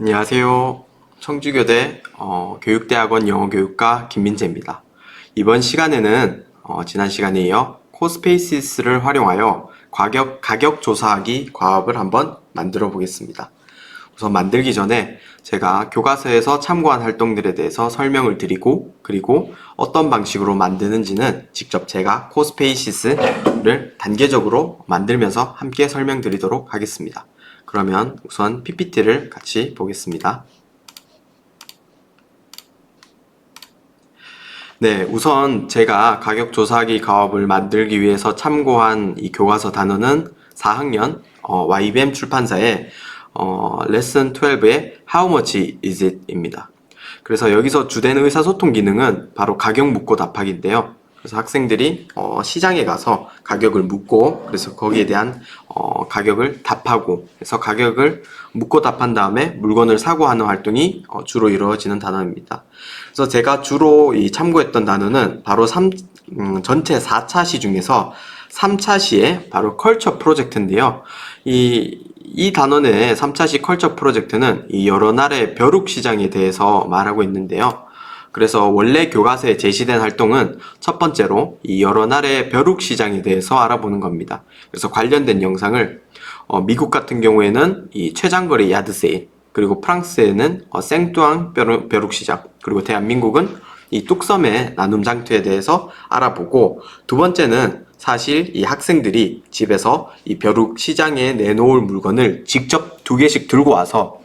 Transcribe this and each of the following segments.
안녕하세요. 청주교대 어, 교육대학원 영어교육과 김민재입니다. 이번 시간에는 어, 지난 시간에 이어 코스페이시스를 활용하여 가격, 가격 조사하기 과업을 한번 만들어 보겠습니다. 우선 만들기 전에 제가 교과서에서 참고한 활동들에 대해서 설명을 드리고 그리고 어떤 방식으로 만드는지는 직접 제가 코스페이시스를 단계적으로 만들면서 함께 설명드리도록 하겠습니다. 그러면 우선 PPT를 같이 보겠습니다. 네, 우선 제가 가격 조사하기 가업을 만들기 위해서 참고한 이 교과서 단어는 4학년 어, YBM 출판사의 어, 레슨 12의 How much is it? 입니다. 그래서 여기서 주된 의사소통 기능은 바로 가격 묻고 답하기인데요. 그래서 학생들이 어, 시장에 가서 가격을 묻고 그래서 거기에 대한 어, 가격을 답하고 그래서 가격을 묻고 답한 다음에 물건을 사고 하는 활동이 어, 주로 이루어지는 단어입니다. 그래서 제가 주로 이 참고했던 단어는 바로 3, 음, 전체 4차 시 중에서 3차 시의 바로 컬처 프로젝트인데요. 이, 이 단원의 3차 시 컬처 프로젝트는 이 여러 나라의 벼룩 시장에 대해서 말하고 있는데요. 그래서 원래 교과서에 제시된 활동은 첫 번째로 이 여러 나라의 벼룩 시장에 대해서 알아보는 겁니다. 그래서 관련된 영상을 어, 미국 같은 경우에는 이 최장거리 야드 세일, 그리고 프랑스에는 어, 생뚜앙 벼룩, 벼룩 시장, 그리고 대한민국은 이 뚝섬의 나눔 장터에 대해서 알아보고 두 번째는 사실 이 학생들이 집에서 이 벼룩 시장에 내놓을 물건을 직접 두 개씩 들고 와서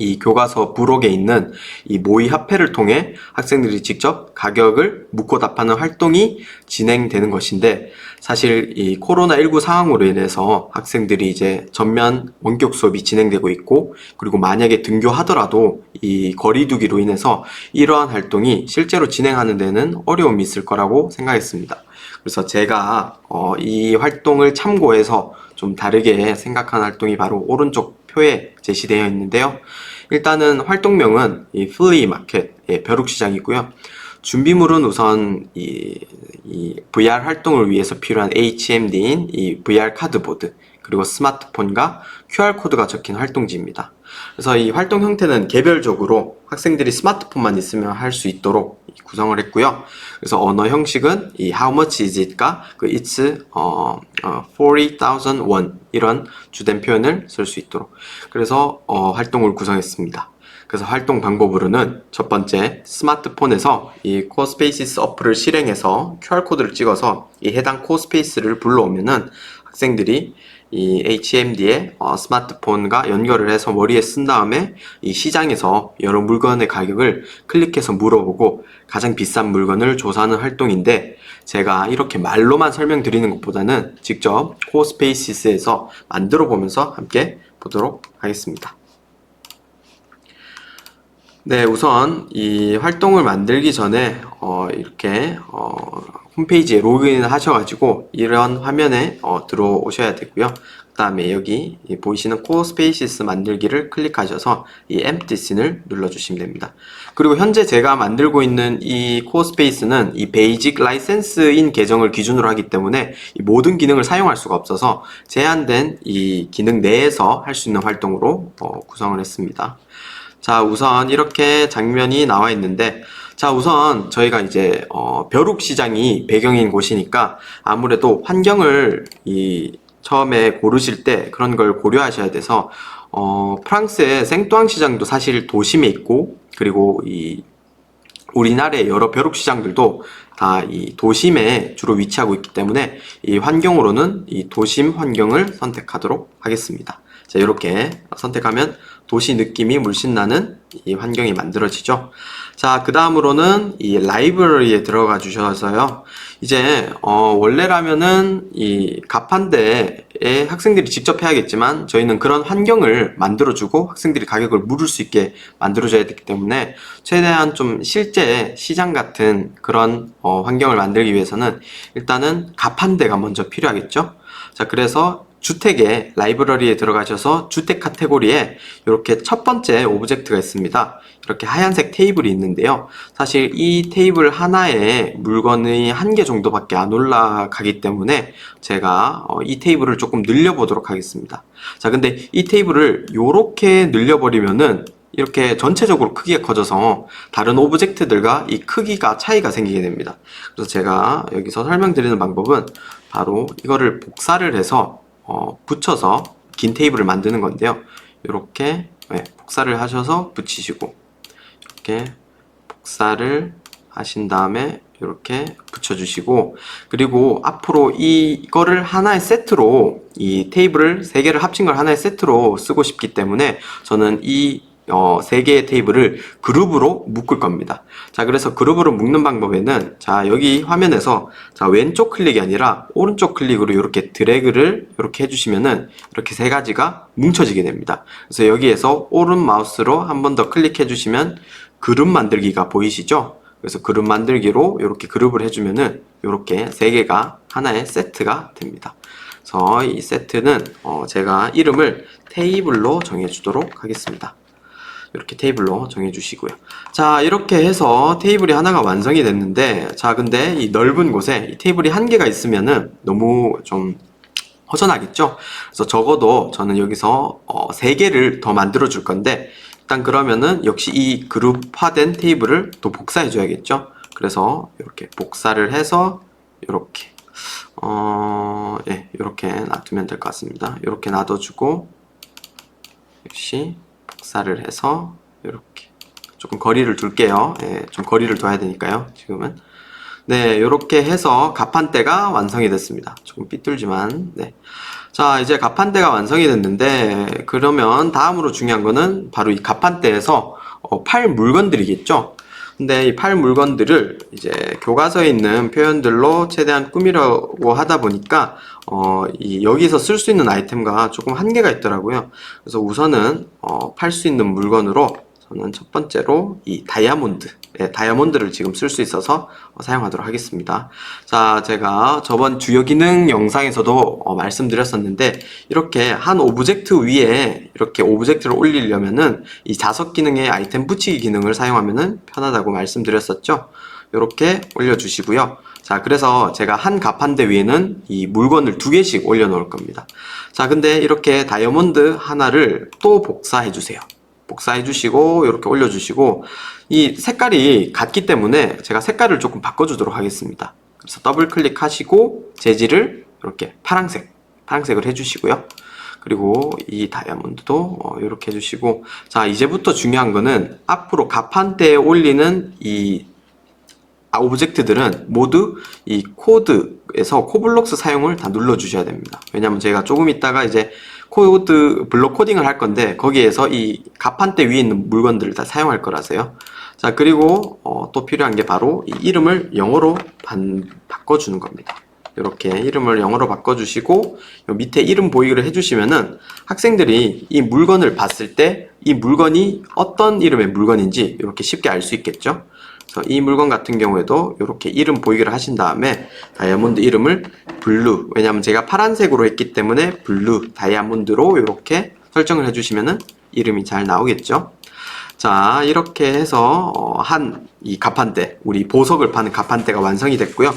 이 교과서 부록에 있는 이 모의 화폐를 통해 학생들이 직접 가격을 묻고 답하는 활동이 진행되는 것인데 사실 이 코로나19 상황으로 인해서 학생들이 이제 전면 원격 수업이 진행되고 있고 그리고 만약에 등교하더라도 이 거리두기로 인해서 이러한 활동이 실제로 진행하는 데는 어려움이 있을 거라고 생각했습니다. 그래서 제가 어, 이 활동을 참고해서 좀 다르게 생각한 활동이 바로 오른쪽 표에 제시되어 있는데요. 일단은 활동명은 이 플리 마켓, 예, 벼룩시장이고요. 준비물은 우선 이, 이 VR 활동을 위해서 필요한 HMD인 이 VR 카드보드, 그리고 스마트폰과 QR코드가 적힌 활동지입니다. 그래서 이 활동 형태는 개별적으로 학생들이 스마트폰만 있으면 할 수 있도록 구성을 했고요. 그래서 언어 형식은 이 how much is it과 그 it's 어, 어 40,000 won 이런 주된 표현을 쓸 수 있도록 그래서 어, 활동을 구성했습니다. 그래서 활동 방법으로는 첫 번째 스마트폰에서 이 코스페이시스 어플을 실행해서 QR코드를 찍어서 이 해당 코스페이스를 불러오면은 학생들이 이 HMD에 어, 스마트폰과 연결을 해서 머리에 쓴 다음에 이 시장에서 여러 물건의 가격을 클릭해서 물어보고 가장 비싼 물건을 조사하는 활동인데 제가 이렇게 말로만 설명드리는 것보다는 직접 코스페이시스에서 만들어 보면서 함께 보도록 하겠습니다. 네, 우선 이 활동을 만들기 전에 어, 이렇게 어, 홈페이지에 로그인을 하셔가지고 이런 화면에 어, 들어오셔야 되고요. 그 다음에 여기 이 보이시는 코어 스페이시스 만들기를 클릭하셔서 이 empty scene을 눌러주시면 됩니다. 그리고 현재 제가 만들고 있는 이 코어 스페이스는 이 베이직 라이센스인 계정을 기준으로 하기 때문에 이 모든 기능을 사용할 수가 없어서 제한된 이 기능 내에서 할 수 있는 활동으로 어, 구성을 했습니다. 자, 우선 이렇게 장면이 나와 있는데, 자, 우선 저희가 이제, 어, 벼룩 시장이 배경인 곳이니까 아무래도 환경을 이, 처음에 고르실 때 그런 걸 고려하셔야 돼서, 어, 프랑스의 생뚜앙 시장도 사실 도심에 있고, 그리고 이, 우리나라의 여러 벼룩 시장들도 다 이 도심에 주로 위치하고 있기 때문에 이 환경으로는 이 도심 환경을 선택하도록 하겠습니다. 자, 이렇게 선택하면 도시 느낌이 물씬 나는 이 환경이 만들어지죠. 자, 그 다음으로는 이 라이브러리에 들어가 주셔서요. 이제, 어, 원래라면은 이 가판대에 학생들이 직접 해야겠지만 저희는 그런 환경을 만들어주고 학생들이 가격을 물을 수 있게 만들어줘야 되기 때문에 최대한 좀 실제 시장 같은 그런 어, 환경을 만들기 위해서는 일단은 가판대가 먼저 필요하겠죠. 자, 그래서 주택의 라이브러리에 들어가셔서 주택 카테고리에 이렇게 첫 번째 오브젝트가 있습니다. 이렇게 하얀색 테이블이 있는데요. 사실 이 테이블 하나에 물건이 한 개 정도밖에 안 올라가기 때문에 제가 어, 이 테이블을 조금 늘려보도록 하겠습니다. 자, 근데 이 테이블을 이렇게 늘려버리면은 이렇게 전체적으로 크기가 커져서 다른 오브젝트들과 이 크기가 차이가 생기게 됩니다. 그래서 제가 여기서 설명드리는 방법은 바로 이거를 복사를 해서 어, 붙여서 긴 테이블을 만드는 건데요. 이렇게 네, 복사를 하셔서 붙이시고 이렇게 복사를 하신 다음에 이렇게 붙여주시고 그리고 앞으로 이거를 하나의 세트로 이 테이블을 세 개를 합친 걸 하나의 세트로 쓰고 싶기 때문에 저는 이 어, 세 개의 테이블을 그룹으로 묶을 겁니다. 자, 그래서 그룹으로 묶는 방법에는 자, 여기 화면에서 자, 왼쪽 클릭이 아니라 오른쪽 클릭으로 이렇게 드래그를 이렇게 해주시면은 이렇게 세 가지가 뭉쳐지게 됩니다. 그래서 여기에서 오른 마우스로 한 번 더 클릭해 주시면 그룹 만들기가 보이시죠? 그래서 그룹 만들기로 이렇게 그룹을 해주면은 이렇게 세 개가 하나의 세트가 됩니다. 그래서 이 세트는 어, 제가 이름을 테이블로 정해주도록 하겠습니다. 이렇게 테이블로 정해주시고요. 자, 이렇게 해서 테이블이 하나가 완성이 됐는데, 자, 근데 이 넓은 곳에 이 테이블이 한 개가 있으면은 너무 좀 허전하겠죠? 그래서 적어도 저는 여기서 어, 세 개를 더 만들어 줄 건데, 일단 그러면은 역시 이 그룹화된 테이블을 또 복사해 줘야겠죠? 그래서 이렇게 복사를 해서 이렇게 어, 예, 이렇게 놔두면 될 것 같습니다. 이렇게 놔둬주고 역시 복사를 해서 이렇게 조금 거리를 둘게요. 예, 좀 거리를 둬야 되니까요. 지금은 네, 이렇게 해서 가판대가 완성이 됐습니다. 조금 삐뚤지만 네. 자, 이제 가판대가 완성이 됐는데 그러면 다음으로 중요한 거는 바로 이 가판대에서 어, 팔 물건들이겠죠. 근데 이 팔 물건들을 이제 교과서에 있는 표현들로 최대한 꾸미려고 하다 보니까 어, 이 여기서 쓸 수 있는 아이템과 조금 한계가 있더라고요. 그래서 우선은 어, 팔 수 있는 물건으로 저는 첫 번째로 이 다이아몬드, 예, 다이아몬드를 지금 쓸 수 있어서 어, 사용하도록 하겠습니다. 자, 제가 저번 주요 기능 영상에서도 어, 말씀드렸었는데 이렇게 한 오브젝트 위에 이렇게 오브젝트를 올리려면은 이 자석 기능의 아이템 붙이기 기능을 사용하면은 편하다고 말씀드렸었죠. 이렇게 올려주시고요. 자, 그래서 제가 한 가판대 위에는 이 물건을 두 개씩 올려놓을 겁니다. 자, 근데 이렇게 다이아몬드 하나를 또 복사해 주세요. 복사해 주시고 이렇게 올려 주시고 이 색깔이 같기 때문에 제가 색깔을 조금 바꿔 주도록 하겠습니다. 그래서 더블 클릭하시고 재질을 이렇게 파란색 파란색을 해 주시고요. 그리고 이 다이아몬드도 어, 이렇게 해주시고 자 이제부터 중요한 거는 앞으로 가판대에 올리는 이 아, 오브젝트들은 모두 이 코드에서 코블록스 사용을 다 눌러 주셔야 됩니다. 왜냐면 제가 조금 있다가 이제 코드 블록 코딩을 할 건데 거기에서 이 가판대 위에 있는 물건들을 다 사용할 거라서요. 자 그리고 어, 또 필요한 게 바로 이 이름을 영어로 반, 바꿔주는 겁니다. 이렇게 이름을 영어로 바꿔주시고 요 밑에 이름 보이기를 해주시면은 학생들이 이 물건을 봤을 때 이 물건이 어떤 이름의 물건인지 이렇게 쉽게 알 수 있겠죠. 그래서 이 물건 같은 경우에도 이렇게 이름 보이기를 하신 다음에 다이아몬드 이름을 블루 왜냐하면 제가 파란색으로 했기 때문에 블루 다이아몬드로 이렇게 설정을 해주시면은 이름이 잘 나오겠죠. 자 이렇게 해서 어, 한이 가판대 우리 보석을 파는 가판대가 완성이 됐고요.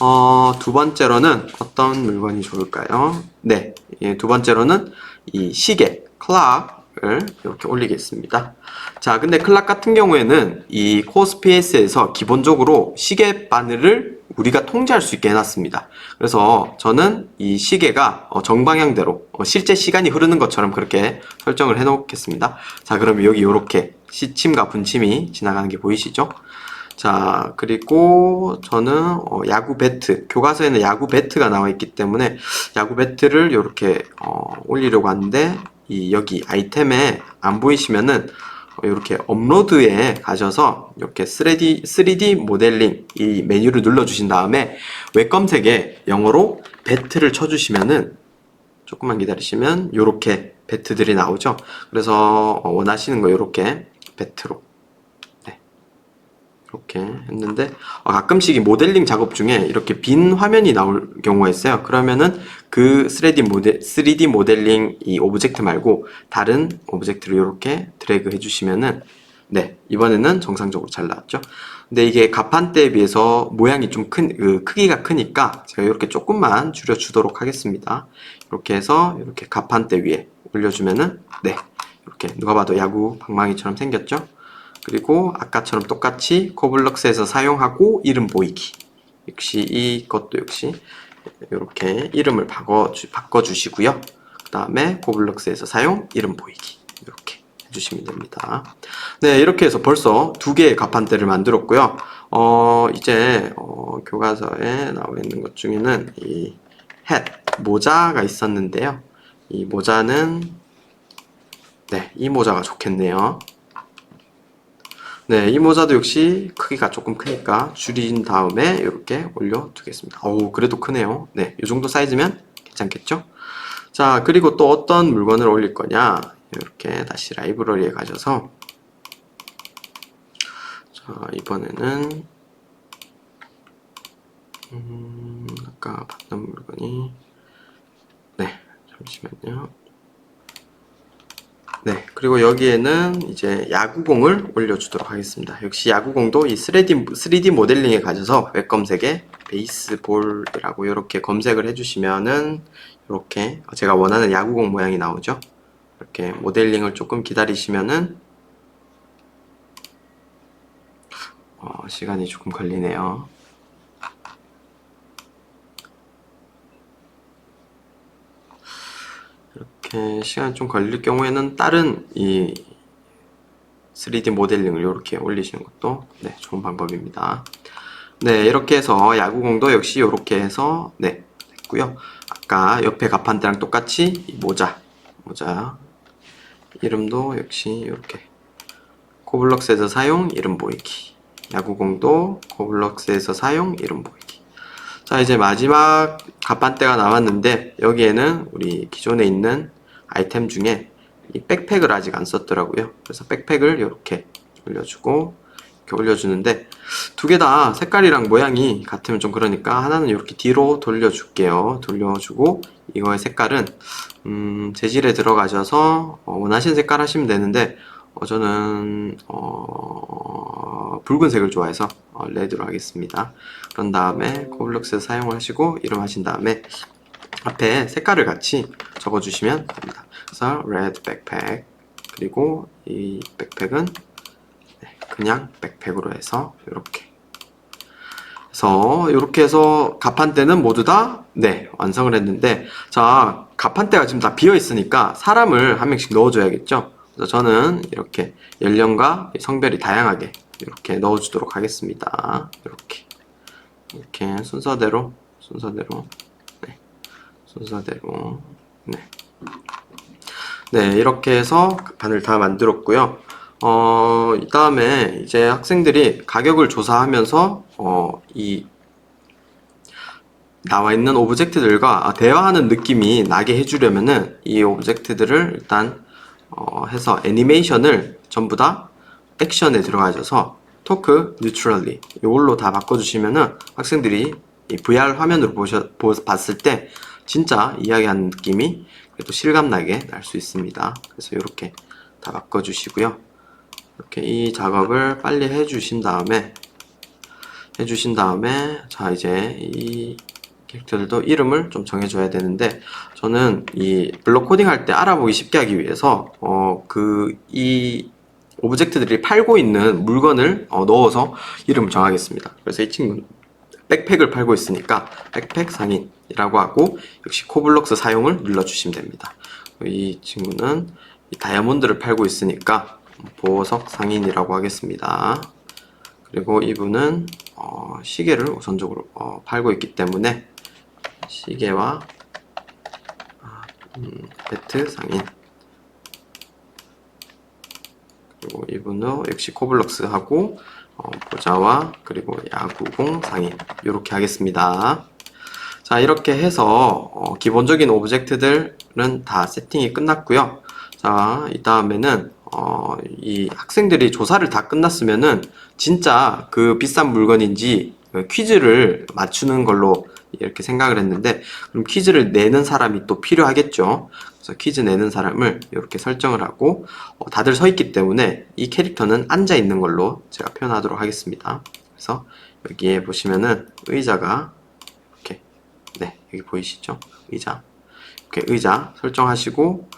어, 두 번째로는 어떤 물건이 좋을까요? 네, 예, 두 번째로는 이 시계 클락을 이렇게 올리겠습니다. 자, 근데 클락 같은 경우에는 이 코스피에스에서 기본적으로 시계 바늘을 우리가 통제할 수 있게 해놨습니다. 그래서 저는 이 시계가 어, 정방향대로 어, 실제 시간이 흐르는 것처럼 그렇게 설정을 해놓겠습니다. 자, 그럼 여기 이렇게 시침과 분침이 지나가는 게 보이시죠? 자, 그리고 저는 어, 야구 배트, 교과서에는 야구 배트가 나와 있기 때문에 야구 배트를 이렇게 어, 올리려고 하는데 이 여기 아이템에 안 보이시면은 어, 이렇게 업로드에 가셔서 이렇게 3D, 3D 모델링 이 메뉴를 눌러 주신 다음에 웹 검색에 영어로 배트를 쳐 주시면은 조금만 기다리시면 이렇게 배트들이 나오죠. 그래서 어, 원하시는 거 이렇게 배트로 이렇게 했는데 어, 가끔씩 이 모델링 작업 중에 이렇게 빈 화면이 나올 경우가 있어요. 그러면은 그 3D 모델 3D 모델링 이 오브젝트 말고 다른 오브젝트를 이렇게 드래그 해주시면은 네 이번에는 정상적으로 잘 나왔죠. 근데 이게 가판대에 비해서 모양이 좀 큰 그 크기가 크니까 제가 이렇게 조금만 줄여주도록 하겠습니다. 이렇게 해서 이렇게 가판대 위에 올려주면은 네 이렇게 누가 봐도 야구 방망이처럼 생겼죠. 그리고 아까처럼 똑같이 코블럭스에서 사용하고 이름 보이기. 역시 이것도 역시 이렇게 이름을 바꿔 바꿔주시고요. 그 다음에 코블럭스에서 사용 이름 보이기 이렇게 해주시면 됩니다. 네 이렇게 해서 벌써 두 개의 가판대를 만들었고요. 어 이제 어, 교과서에 나와 있는 것 중에는 이 햇, 모자가 있었는데요. 이 모자는 네, 이 모자가 좋겠네요. 네, 이 모자도 역시 크기가 조금 크니까 줄인 다음에 이렇게 올려 두겠습니다. 어우, 그래도 크네요. 네, 이 정도 사이즈면 괜찮겠죠? 자, 그리고 또 어떤 물건을 올릴 거냐? 이렇게 다시 라이브러리에 가셔서 자, 이번에는 음, 아까 봤던 물건이 네, 잠시만요. 네, 그리고 여기에는 이제 야구공을 올려주도록 하겠습니다. 역시 야구공도 이 3D, 3D 모델링에 가셔서 웹 검색에 베이스볼이라고 이렇게 검색을 해주시면은 이렇게 제가 원하는 야구공 모양이 나오죠. 이렇게 모델링을 조금 기다리시면은 어, 시간이 조금 걸리네요. 이렇게 시간이 좀 걸릴 경우에는 다른 이 3D 모델링을 이렇게 올리시는 것도 네, 좋은 방법입니다. 네, 이렇게 해서 야구공도 역시 이렇게 해서 네, 됐고요. 아까 옆에 가판대랑 똑같이 이 모자, 모자 이름도 역시 이렇게 코블럭스에서 사용 이름 보이기. 야구공도 코블럭스에서 사용 이름 보이기. 자, 이제 마지막 가판대가 남았는데 여기에는 우리 기존에 있는 아이템 중에 이 백팩을 아직 안 썼더라고요. 그래서 백팩을 이렇게 올려주고 이렇게 올려주는데 두 개 다 색깔이랑 모양이 같으면 좀 그러니까 하나는 이렇게 뒤로 돌려줄게요. 돌려주고 이거의 색깔은 음, 재질에 들어가셔서 어, 원하시는 색깔 하시면 되는데 어, 저는 어, 붉은색을 좋아해서 어, 레드로 하겠습니다. 그런 다음에 코블럭스 사용을 하시고 이름 하신 다음에 앞에 색깔을 같이 적어주시면 됩니다. 그래서 red backpack 그리고 이 백팩은 네, 그냥 백팩으로 해서 이렇게 그래서 이렇게 해서 가판대는 모두 다 네, 완성을 했는데 자 가판대가 지금 다 비어 있으니까 사람을 한 명씩 넣어 줘야겠죠. 그래서 저는 이렇게 연령과 성별이 다양하게 이렇게 넣어 주도록 하겠습니다. 이렇게 이렇게 순서대로 순서대로 네, 순서대로 네. 네, 이렇게 해서 판을 다 만들었고요. 어, 이 다음에 이제 학생들이 가격을 조사하면서, 어, 이, 나와 있는 오브젝트들과 대화하는 느낌이 나게 해주려면은 이 오브젝트들을 일단, 어, 해서 애니메이션을 전부 다 액션에 들어가셔서 토크 뉴트럴리 이걸로 다 바꿔주시면은 학생들이 이 VR 화면으로 보셔, 보, 봤을 때 진짜 이야기하는 느낌이 그래도 실감나게 날 수 있습니다. 그래서 이렇게 다 바꿔주시고요. 이렇게 이 작업을 빨리 해주신 다음에 해주신 다음에 자 이제 이 캐릭터들도 이름을 좀 정해줘야 되는데 저는 이 블록 코딩 할 때 알아보기 쉽게 하기 위해서 어 그 이 오브젝트들이 팔고 있는 물건을 어, 넣어서 이름을 정하겠습니다. 그래서 이 친구는 백팩을 팔고 있으니까 백팩 상인이라고 하고 역시 코블럭스 사용을 눌러주시면 됩니다. 이 친구는 이 다이아몬드를 팔고 있으니까 보석 상인이라고 하겠습니다. 그리고 이분은 어, 시계를 우선적으로 어, 팔고 있기 때문에 시계와 아, 음, 배트 상인 그리고 이분은 역시 코블럭스 하고 어, 보자와 그리고 야구공 상인 이렇게 하겠습니다. 자 이렇게 해서 어, 기본적인 오브젝트들은 다 세팅이 끝났고요. 자이 다음에는 어, 이 학생들이 조사를 다 끝났으면은 진짜 그 비싼 물건인지 그 퀴즈를 맞추는 걸로 이렇게 생각을 했는데 그럼 퀴즈를 내는 사람이 또 필요하겠죠. 그래서 퀴즈 내는 사람을 이렇게 설정을 하고 어, 다들 서 있기 때문에 이 캐릭터는 앉아 있는 걸로 제가 표현하도록 하겠습니다. 그래서 여기에 보시면은 의자가 이렇게 네 여기 보이시죠? 의자 이렇게 의자 설정하시고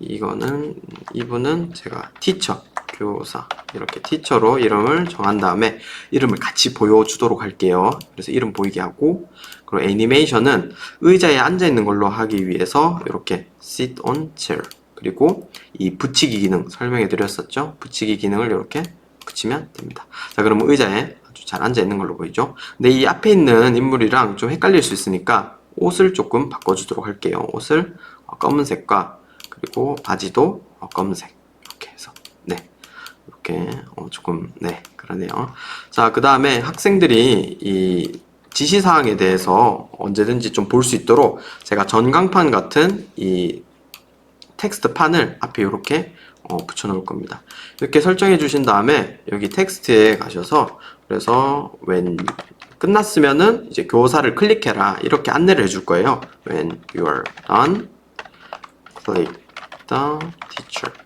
이거는 이분은 제가 티처 교사 이렇게 티처로 이름을 정한 다음에 이름을 같이 보여주도록 할게요. 그래서 이름 보이게 하고 그리고 애니메이션은 의자에 앉아 있는 걸로 하기 위해서 이렇게 sit on chair 그리고 이 붙이기 기능 설명해 드렸었죠. 붙이기 기능을 이렇게 붙이면 됩니다. 자, 그러면 의자에 아주 잘 앉아 있는 걸로 보이죠. 근데 이 앞에 있는 인물이랑 좀 헷갈릴 수 있으니까 옷을 조금 바꿔주도록 할게요. 옷을 어, 검은색과 그리고 바지도 어, 검은색 이렇게 어, 조금 네 그러네요. 자, 그 다음에 학생들이 이 지시사항에 대해서 언제든지 좀 볼 수 있도록 제가 전광판 같은 이 텍스트 판을 앞에 이렇게 어, 붙여 놓을 겁니다. 이렇게 설정해 주신 다음에 여기 텍스트에 가셔서 그래서 when 끝났으면은 이제 교사를 클릭해라 이렇게 안내를 해줄 거예요. When you are done, click the teacher.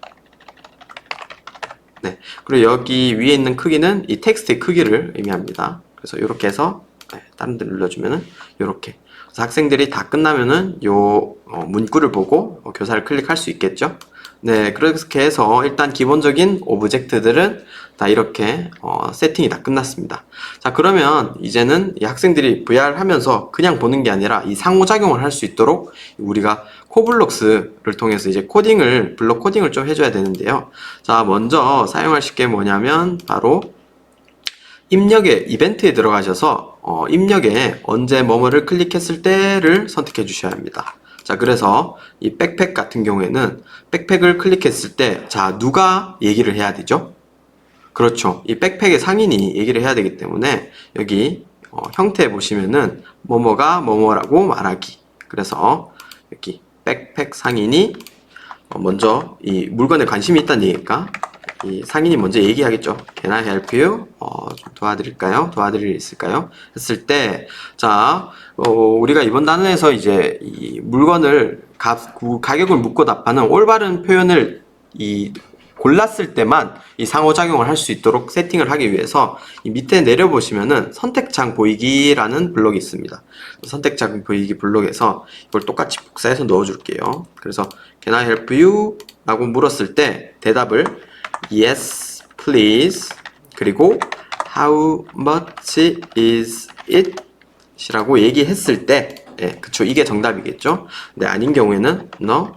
네. 그리고 여기 위에 있는 크기는 이 텍스트의 크기를 의미합니다. 그래서 이렇게 해서 네, 다른 데 눌러주면은 이렇게 학생들이 다 끝나면은 요 어, 문구를 보고 어, 교사를 클릭할 수 있겠죠. 네, 그렇게 해서 일단 기본적인 오브젝트들은 다 이렇게 어, 세팅이 다 끝났습니다. 자, 그러면 이제는 이 학생들이 VR 하면서 그냥 보는 게 아니라 이 상호작용을 할 수 있도록 우리가 코블록스를 통해서 이제 코딩을, 블록 코딩을 좀 해줘야 되는데요. 자, 먼저 사용하실 게 뭐냐면 바로 입력에 이벤트에 들어가셔서 어, 입력에 언제 뭐뭐를 클릭했을 때를 선택해 주셔야 합니다. 자, 그래서 이 백팩 같은 경우에는 백팩을 클릭했을 때, 자, 누가 얘기를 해야 되죠? 그렇죠. 이 백팩의 상인이 얘기를 해야 되기 때문에 여기 어, 형태 보시면은 뭐뭐가 뭐뭐라고 말하기. 그래서 백팩 상인이 어, 먼저 이 물건에 관심이 있다는 얘기니까 이 상인이 먼저 얘기하겠죠. Can I help you? 어, 좀 도와드릴까요? 도와드릴 일 있을까요? 했을 때, 자, 어, 우리가 이번 단원에서 이제 이 물건을 값, 구- 가격을 묻고 답하는 올바른 표현을 이 골랐을 때만 이 상호작용을 할 수 있도록 세팅을 하기 위해서 이 밑에 내려보시면은 선택창 보이기라는 블록이 있습니다. 선택창 보이기 블록에서 이걸 똑같이 복사해서 넣어줄게요. 그래서 Can I help you? 라고 물었을 때 대답을 Yes, please. 그리고 How much is it? 이라고 얘기했을 때, 예, 그쵸. 이게 정답이겠죠. 근데 아닌 경우에는 No,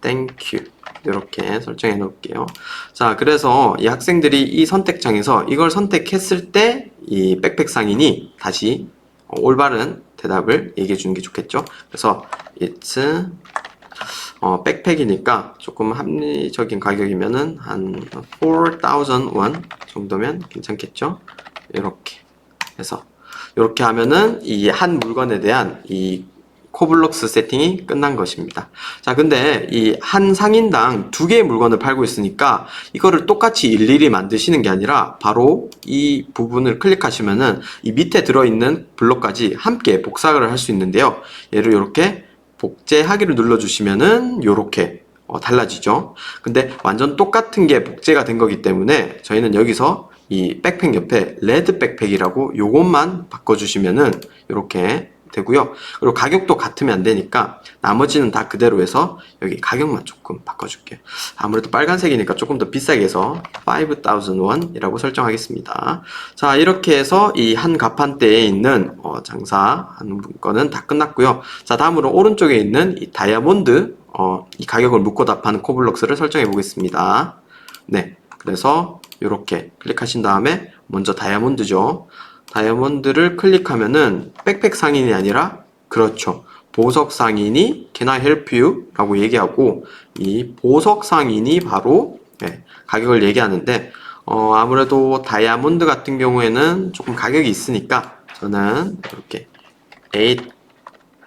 thank you. 이렇게 설정해 놓을게요. 자, 그래서 이 학생들이 이 선택창에서 이걸 선택했을 때 이 백팩 상인이 다시 어, 올바른 대답을 얘기해 주는 게 좋겠죠. 그래서 it's 어, 백팩이니까 조금 합리적인 가격이면은 한 4,000원 정도면 괜찮겠죠? 이렇게 해서 이렇게 하면은 이 한 물건에 대한 이 코블록스 세팅이 끝난 것입니다. 자, 근데 이 한 상인당 두 개의 물건을 팔고 있으니까 이거를 똑같이 일일이 만드시는 게 아니라 바로 이 부분을 클릭하시면은 이 밑에 들어있는 블록까지 함께 복사를 할 수 있는데요. 얘를 이렇게 복제하기를 눌러주시면은 이렇게 어, 달라지죠. 근데 완전 똑같은 게 복제가 된 거기 때문에 저희는 여기서 이 백팩 옆에 레드 백팩이라고 요것만 바꿔주시면은 이렇게 되고요. 그리고 가격도 같으면 안 되니까 나머지는 다 그대로 해서 여기 가격만 조금 바꿔줄게요. 아무래도 빨간색이니까 조금 더 비싸게 해서 5,000원이라고 설정하겠습니다. 자, 이렇게 해서 이 한 가판대에 있는 어, 장사하는 거는 다 끝났고요. 자, 다음으로 오른쪽에 있는 이 다이아몬드 어, 이 가격을 묻고 답하는 코블록스를 설정해 보겠습니다. 네, 그래서 이렇게 클릭하신 다음에 먼저 다이아몬드죠. 다이아몬드를 클릭하면은 백팩 상인이 아니라 그렇죠. 보석 상인이 Can I help you? 라고 얘기하고 이 보석 상인이 바로 네, 가격을 얘기하는데 어, 아무래도 다이아몬드 같은 경우에는 조금 가격이 있으니까 저는 이렇게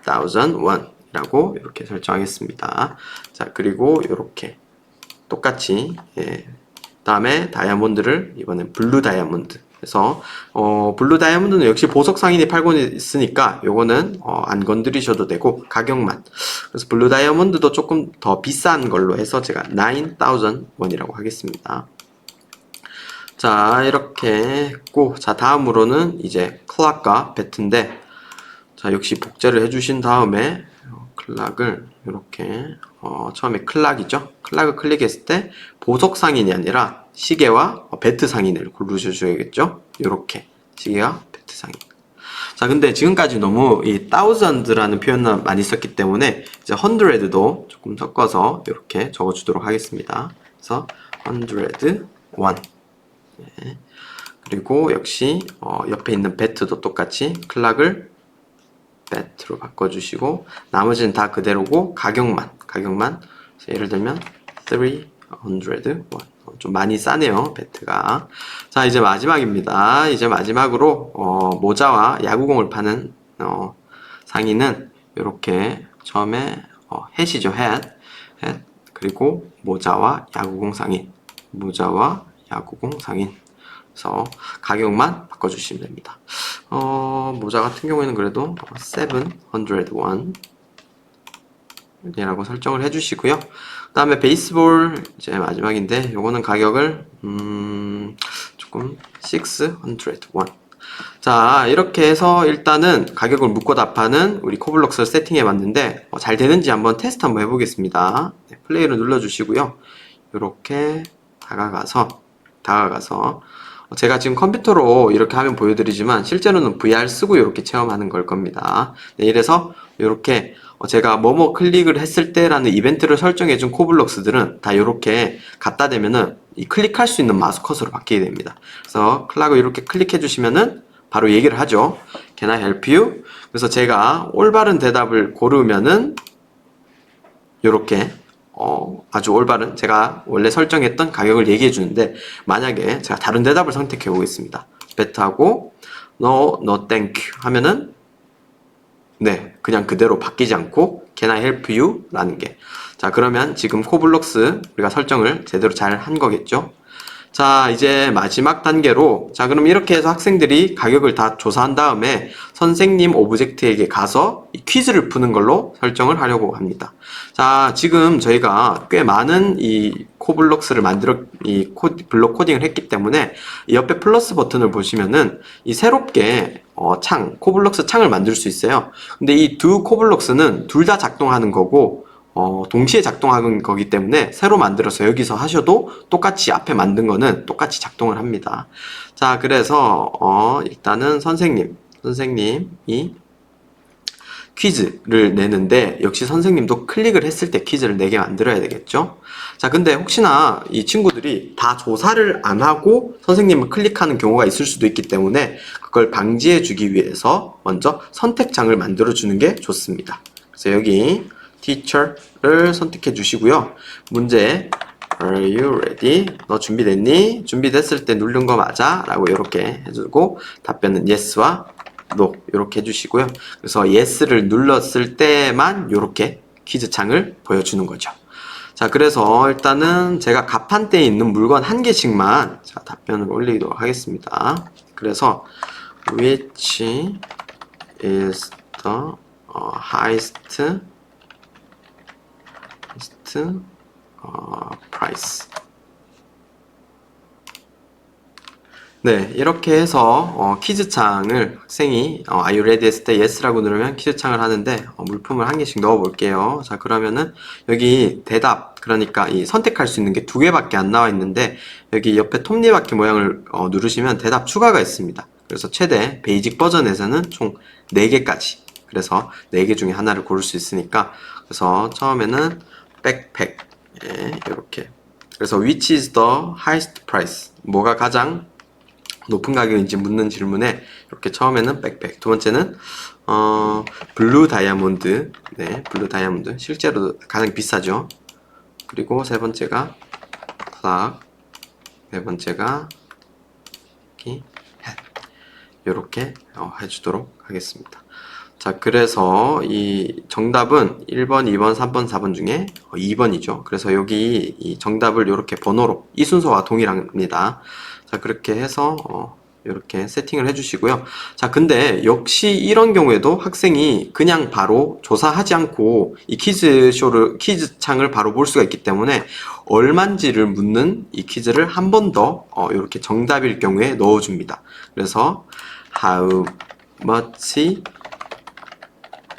8,000원이라고 이렇게 설정하겠습니다. 자 그리고 이렇게 똑같이 예, 다음에 다이아몬드를 이번엔 블루 다이아몬드 그래서 어, 블루 다이아몬드는 역시 보석 상인이 팔고 있으니까 요거는 어, 안 건드리셔도 되고 가격만 그래서 블루 다이아몬드도 조금 더 비싼 걸로 해서 제가 9,000원이라고 하겠습니다. 자 이렇게 했고 자 다음으로는 이제 클락과 배트인데 자 역시 복제를 해주신 다음에 어, 클락을 이렇게 어, 처음에 클락이죠 클락을 클릭했을 때 보석 상인이 아니라 시계와 어, 배트 상인을 고르셔줘야겠죠? 이렇게. 시계와 배트 상인. 자 근데 지금까지 너무 이 thousand라는 표현을 많이 썼기 때문에 이제 hundred도 조금 섞어서 이렇게 적어주도록 하겠습니다. 그래서 hundred one. 네. 그리고 역시 어, 옆에 있는 배트도 똑같이 클락을 배트로 바꿔주시고 나머지는 다 그대로고 가격만 가격만. 예를 들면 300 원. 어, 좀 많이 싸네요 배트가. 자 이제 마지막입니다. 이제 마지막으로 어, 모자와 야구공을 파는 어, 상인은 이렇게 처음에 어, 햇이죠 햇, 햇. 그리고 모자와 야구공 상인 모자와 야구공 상인 그래서 가격만 바꿔주시면 됩니다. 어, 모자 같은 경우에는 그래도 701 이라고 설정을 해주시고요. 그 다음에 베이스볼 이제 마지막인데 요거는 가격을 음, 조금 601자 이렇게 해서 일단은 가격을 묶고 답하는 우리 코블럭스를 세팅해 봤는데 어, 잘 되는지 한번 테스트 한번 해보겠습니다. 네, 플레이를 눌러 주시고요. 이렇게 다가가서 다가가서 어, 제가 지금 컴퓨터로 이렇게 화면 보여드리지만 실제로는 VR 쓰고 이렇게 체험하는 걸 겁니다. 네, 이래서 이렇게 어, 제가 뭐뭐 클릭을 했을 때라는 이벤트를 설정해 준 코블럭스들은 다 이렇게 갖다 대면은 이 클릭할 수 있는 마스컷으로 바뀌게 됩니다. 그래서 클락을 이렇게 클릭해 주시면은 바로 얘기를 하죠. Can I help you? 그래서 제가 올바른 대답을 고르면은 이렇게 어, 아주 올바른 제가 원래 설정했던 가격을 얘기해 주는데 만약에 제가 다른 대답을 선택해 보겠습니다. 배트하고 no, no thank you 하면은 네, 그냥 그대로 바뀌지 않고 Can I help you? 라는 게. 자, 그러면 지금 코블록스 우리가 설정을 제대로 잘 한 거겠죠? 자, 이제 마지막 단계로 자, 그럼 이렇게 해서 학생들이 가격을 다 조사한 다음에 선생님 오브젝트에게 가서 이 퀴즈를 푸는 걸로 설정을 하려고 합니다. 자, 지금 저희가 꽤 많은 이 코블록스를 만들어 이 코, 블록 코딩을 했기 때문에 이 옆에 플러스 버튼을 보시면은 이 새롭게 어, 창, 코블록스 창을 만들 수 있어요. 근데 이 두 코블록스는 둘 다 작동하는 거고 어, 동시에 작동하는 거기 때문에 새로 만들어서 여기서 하셔도 똑같이 앞에 만든 거는 똑같이 작동을 합니다. 자, 그래서 어, 일단은 선생님, 선생님이 퀴즈를 내는데 역시 선생님도 클릭을 했을 때 퀴즈를 내게 만들어야 되겠죠? 자, 근데 혹시나 이 친구들이 다 조사를 안 하고 선생님을 클릭하는 경우가 있을 수도 있기 때문에 그걸 방지해 주기 위해서 먼저 선택창을 만들어 주는 게 좋습니다. 그래서 여기 teacher를 선택해 주시고요. 문제 Are you ready? 너 준비됐니? 준비됐을 때 누른 거 맞아? 라고 이렇게 해주고 답변은 yes와 no 이렇게 해주시고요. 그래서 yes를 눌렀을 때만 이렇게 퀴즈 창을 보여주는 거죠. 자, 그래서 일단은 제가 가판대에 있는 물건 한 개씩만 자, 답변을 올리도록 하겠습니다. 그래서 which is the 어, highest highest 어, price 네, 이렇게 해서 어, 퀴즈창을 학생이 어, Are you ready 했을 때 Yes라고 누르면 퀴즈창을 하는데 어, 물품을 한 개씩 넣어 볼게요. 자, 그러면은 여기 대답 그러니까 이 선택할 수 있는 게 두 개밖에 안 나와 있는데 여기 옆에 톱니바퀴 모양을 어, 누르시면 대답 추가가 있습니다. 그래서 최대 베이직 버전에서는 총 4개까지 그래서 4개 중에 하나를 고를 수 있으니까 그래서 처음에는 백팩. 예, 이렇게. 그래서 which is the highest price? 뭐가 가장 높은 가격인지 묻는 질문에 이렇게 처음에는 백팩, 두 번째는 어 블루 다이아몬드, 네 블루 다이아몬드 실제로 가장 비싸죠. 그리고 세 번째가 클락, 네 번째가. 이렇게 어, 해주도록 하겠습니다. 자, 그래서 이 정답은 1번, 2번, 3번, 4번 중에 2번이죠. 그래서 여기 이 정답을 이렇게 번호로 이 순서와 동일합니다. 자, 그렇게 해서 어, 이렇게 세팅을 해주시고요. 자, 근데 역시 이런 경우에도 학생이 그냥 바로 조사하지 않고 이 퀴즈쇼를, 퀴즈 창을 바로 볼 수가 있기 때문에 얼만지를 묻는 이 퀴즈를 한 번더 어, 이렇게 정답일 경우에 넣어줍니다. 그래서 how much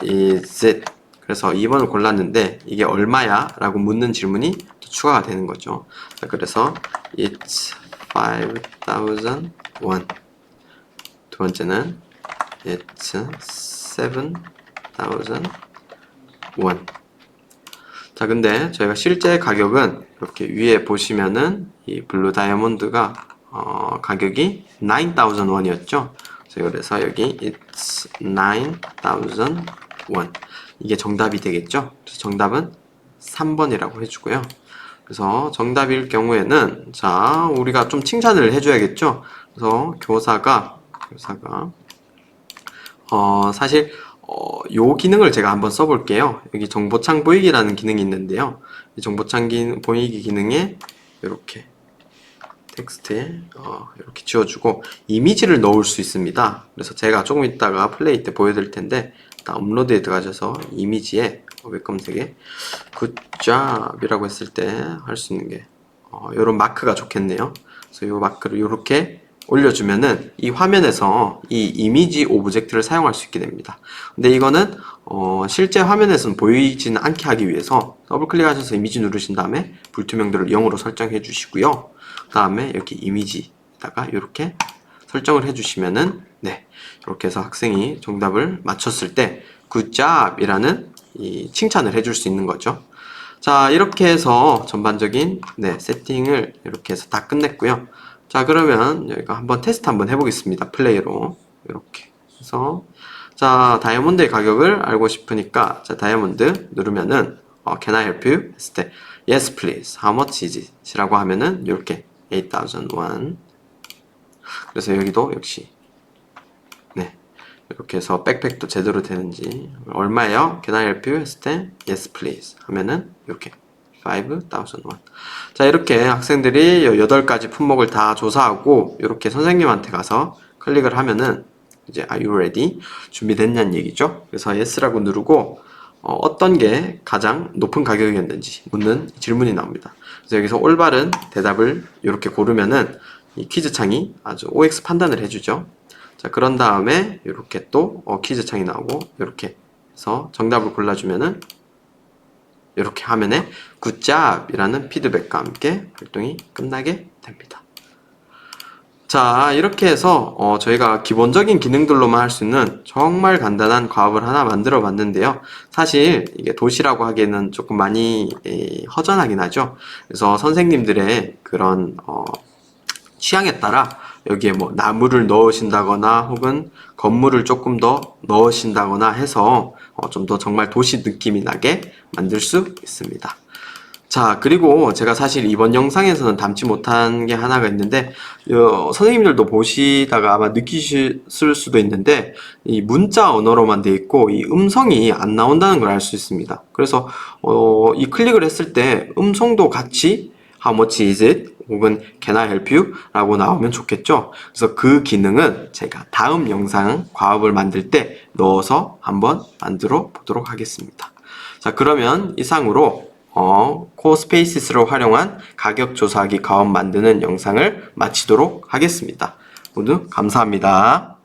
is it? 그래서 2번을 골랐는데 이게 얼마야? 라고 묻는 질문이 또 추가가 되는 거죠. 자, 그래서 it's 5,000 won. 두 번째는 it's 7,000 won. 자, 근데 저희가 실제 가격은 이렇게 위에 보시면은 이 블루 다이아몬드가 어, 가격이 9,000 원이었죠. 그래서 여기 it's 9,000 원. 이게 정답이 되겠죠? 그래서 정답은 3번이라고 해주고요. 그래서 정답일 경우에는 자 우리가 좀 칭찬을 해줘야겠죠. 그래서 교사가 교사가 어 사실 어, 요 기능을 제가 한번 써볼게요. 여기 정보창 보이기라는 기능이 있는데요. 이 정보창 기, 보이기 기능에 이렇게 텍스트에 어, 이렇게 지워주고 이미지를 넣을 수 있습니다. 그래서 제가 조금 이따가 플레이 때 보여드릴 텐데 일단 업로드에 들어가셔서 이미지에 어, 웹 검색에 굿잡이라고 했을 때 할 수 있는 게 어, 이런 마크가 좋겠네요. 그래서 이 마크를 이렇게 올려주면은 이 화면에서 이 이미지 오브젝트를 사용할 수 있게 됩니다. 근데 이거는 어, 실제 화면에서는 보이지는 않게 하기 위해서 더블 클릭하셔서 이미지 누르신 다음에 불투명도를 0으로 설정해 주시고요. 그 다음에 여기 이미지다가 이렇게 설정을 해주시면은 네 이렇게 해서 학생이 정답을 맞췄을 때 굿잡이라는 이 칭찬을 해줄 수 있는 거죠. 자 이렇게 해서 전반적인 네 세팅을 이렇게 해서 다 끝냈고요. 자 그러면 여기가 한번 테스트 한번 해보겠습니다. 플레이로 이렇게 해서 자 다이아몬드의 가격을 알고 싶으니까 자 다이아몬드 누르면은 어, Can I help you? 했을 때 Yes please. How much is it? 이라고 하면은 이렇게 8,001 그래서 여기도 역시 네 이렇게 해서 백팩도 제대로 되는지 얼마예요? Can I help you? 했을 때 Yes please 하면은 이렇게 5,001 자 이렇게 학생들이 8가지 품목을 다 조사하고 이렇게 선생님한테 가서 클릭을 하면은 이제 Are you ready? 준비됐냐는 얘기죠 그래서 Yes라고 누르고 어, 떤게 가장 높은 가격이었는지 묻는 질문이 나옵니다 그래서 여기서 올바른 대답을 이렇게 고르면은 이 퀴즈 창이 아주 OX 판단을 해주죠 자 그런 다음에 이렇게 또 어, 퀴즈 창이 나오고 이렇게 해서 정답을 골라주면은 이렇게 화면에 굿잡이라는 피드백과 함께 활동이 끝나게 됩니다. 자 이렇게 해서 어, 저희가 기본적인 기능들로만 할 수 있는 정말 간단한 과업을 하나 만들어 봤는데요. 사실 이게 도시라고 하기에는 조금 많이 에, 허전하긴 하죠. 그래서 선생님들의 그런 어, 취향에 따라 여기에 뭐 나무를 넣으신다거나 혹은 건물을 조금 더 넣으신다거나 해서 어, 좀 더 정말 도시 느낌이 나게 만들 수 있습니다. 자, 그리고 제가 사실 이번 영상에서는 담지 못한 게 하나가 있는데, 어, 선생님들도 보시다가 아마 느끼실 수도 있는데, 이 문자 언어로만 돼 있고, 이 음성이 안 나온다는 걸 알 수 있습니다. 그래서, 어, 이 클릭을 했을 때 음성도 같이 How much is it? 혹은 Can I help you? 라고 나오면 좋겠죠? 그래서 그 기능은 제가 다음 영상 과업을 만들 때 넣어서 한번 만들어 보도록 하겠습니다. 자, 그러면 이상으로 어, 코스페이시스를 활용한 가격 조사하기 가업 만드는 영상을 마치도록 하겠습니다. 모두 감사합니다.